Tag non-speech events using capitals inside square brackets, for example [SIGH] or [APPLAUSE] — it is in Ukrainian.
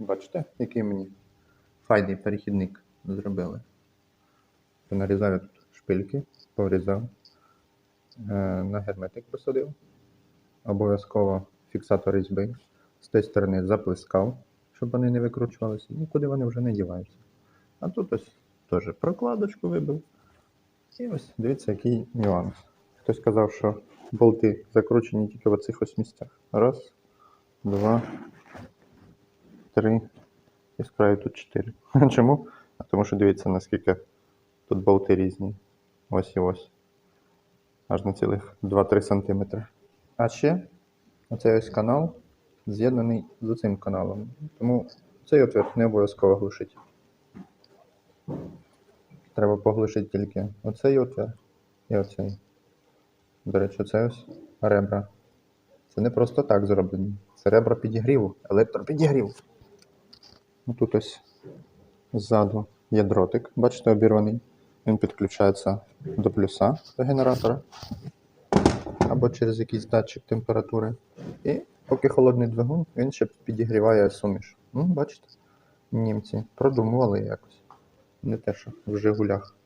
Бачите, який мені файний перехідник зробили. Нарізаю тут шпильки, порізав, е, на герметик посадив. Обов'язково фіксатор різьби. З тієї сторони заплескав, щоб вони не викручувалися, нікуди вони вже не діваються. А тут ось теж прокладочку вибив. І ось дивіться, який нюанс. Хтось сказав, що болти закручені тільки в оцих ось місцях. Раз, два, три. І з тут чотири. [LAUGHS] Чому? А тому що дивіться, наскільки тут болти різні. Ось і ось. Аж на цілих 2-3 см. А ще оцей ось канал з'єднаний з цим каналом. Тому цей отвір не обов'язково глушить. Треба поглушити тільки оцей отвір і оцей. До речі, оце ось ребра. Це не просто так зроблені. Це ребра підігріву, електропідігріву. Ну, Тут ось ззаду є дротик, бачите, обірваний. Він підключається до плюса до генератора або через якийсь датчик температури. І поки холодний двигун, він ще підігріває суміш. Ну, бачите, німці продумували якось. Не те, що в Жигулях.